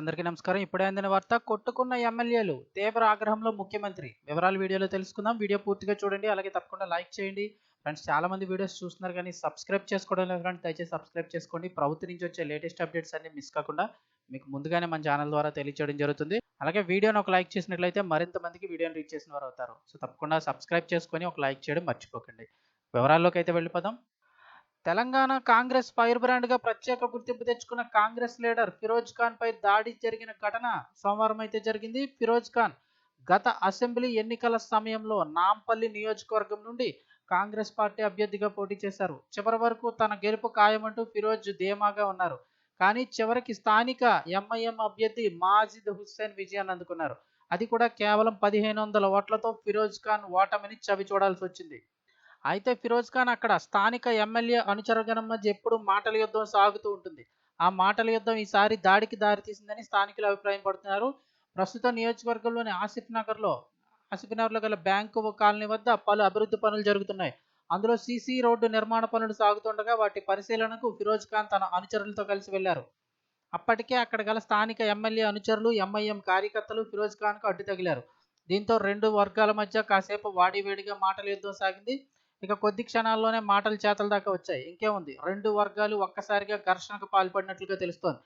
అందరికీ నమస్కారం. ఇప్పుడే అందిన వార్త కొట్టుకున్న ఎమ్మెల్యేలు తీవ్ర ఆగ్రహంలో ముఖ్యమంత్రి. వివరాలు వీడియోలో తెలుసుకుందాం. వీడియో పూర్తిగా చూడండి. అలాగే తప్పకుండా లైక్ చేయండి. ఫ్రెండ్స్ చాలా మంది వీడియోస్ చూస్తున్నారు కానీ సబ్స్క్రైబ్ చేసుకోవడం లేదు ఫ్రెండ్స్. దయచేసి సబ్స్క్రైబ్ చేసుకోండి. ప్రభుత్వం నుంచి వచ్చే లేటెస్ట్ అప్డేట్స్ అన్ని మిస్ కాకుండా మీకు ముందుగానే మన ఛానల్ ద్వారా తెలియచేయడం జరుగుతుంది. అలాగే వీడియోని ఒక లైక్ చేసినట్లయితే మరింత మందికి వీడియోని రీచ్ చేసిన వారు అవుతారు. సో తప్పకుండా సబ్స్క్రైబ్ చేసుకొని ఒక లైక్ చేయడం మర్చిపోకండి. వివరాల్లోకి అయితే వెళ్ళిపోదాం. తెలంగాణ కాంగ్రెస్ ఫైర్ బ్రాండ్గా ప్రత్యేక గుర్తింపు తెచ్చుకున్న కాంగ్రెస్ లీడర్ ఫిరోజ్ ఖాన్ పై దాడి జరిగిన ఘటన సోమవారం అయితే జరిగింది. ఫిరోజ్ ఖాన్ గత అసెంబ్లీ ఎన్నికల సమయంలో నాంపల్లి నియోజకవర్గం నుండి కాంగ్రెస్ పార్టీ అభ్యర్థిగా పోటీ చేశారు. చివరి వరకు తన గెలుపు ఖాయమంటూ ఫిరోజ్ ధీమాగా ఉన్నారు. కానీ చివరికి స్థానిక ఎంఐఎం అభ్యర్థి మాజిద్ హుస్సేన్ విజయాన్ని అందుకున్నారు. అది కూడా కేవలం పదిహేను వందల ఓట్లతో ఫిరోజ్ ఖాన్ ఓటమిని చవి చూడాల్సి వచ్చింది. అయితే ఫిరోజ్ ఖాన్ అక్కడ స్థానిక ఎమ్మెల్యే అనుచరగణం మధ్య ఎప్పుడు మాటల యుద్ధం సాగుతూ ఉంటుంది. ఆ మాటల యుద్ధం ఈసారి దాడికి దారితీసిందని స్థానికులు అభిప్రాయపడుతున్నారు ప్రస్తుతం నియోజకవర్గంలోని ఆసిఫ్ నగర్లో ఆసిఫ్ నగర్లో గల బ్యాంకు కాలనీ వద్ద పలు అభివృద్ధి పనులు జరుగుతున్నాయి. అందులో సీసీ రోడ్డు నిర్మాణ పనులు సాగుతుండగా వాటి పరిశీలనకు ఫిరోజ్ ఖాన్ తన అనుచరులతో కలిసి వెళ్ళారు. అప్పటికే అక్కడ గల స్థానిక ఎమ్మెల్యే అనుచరులు ఎంఐఎం కార్యకర్తలు ఫిరోజ్ ఖాన్కు అడ్డు తగిలారు. దీంతో రెండు వర్గాల మధ్య కాసేపు వాడివేడిగా మాటల యుద్ధం సాగింది. ఇక కొద్ది క్షణాల్లోనే మాటలు చేతల దాకా వచ్చాయి. ఇంకేముంది? రెండు వర్గాలు ఒక్కసారిగా ఘర్షణకు పాల్పడినట్లుగా తెలుస్తోంది.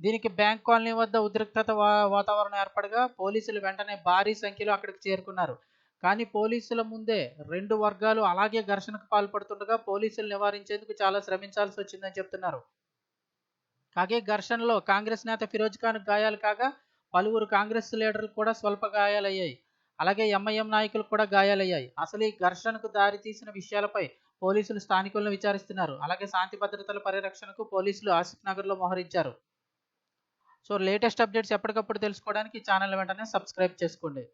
దీనికి బ్యాంక్ కాలనీ వద్ద ఉద్రిక్తత వాతావరణం ఏర్పడగా పోలీసులు వెంటనే భారీ సంఖ్యలో అక్కడికి చేరుకున్నారు. కానీ పోలీసుల ముందే రెండు వర్గాలు అలాగే ఘర్షణకు పాల్పడుతుండగా పోలీసులు నివారించేందుకు చాలా శ్రమించాల్సి వచ్చిందని చెప్తున్నారు. కాగే ఘర్షణలో కాంగ్రెస్ నేత ఫిరోజ్ ఖాన్ గాయాలు కాగా పలువురు కాంగ్రెస్ లీడర్లు కూడా స్వల్ప గాయాలయ్యాయి. అలాగే ఎంఐఎం నాయకులు కూడా గాయాలయ్యాయి. అసలు ఈ ఘర్షణకు దారి తీసిన విషయాలపై పోలీసులు స్థానికులను విచారిస్తున్నారు. అలాగే శాంతి భద్రతల పరిరక్షణకు పోలీసులు ఆసిఫ్ నగర్లో మోహరించారు. సో లేటెస్ట్ అప్డేట్స్ ఎప్పటికప్పుడు తెలుసుకోవడానికి ఛానల్ వెంటనే సబ్స్క్రైబ్ చేసుకోండి.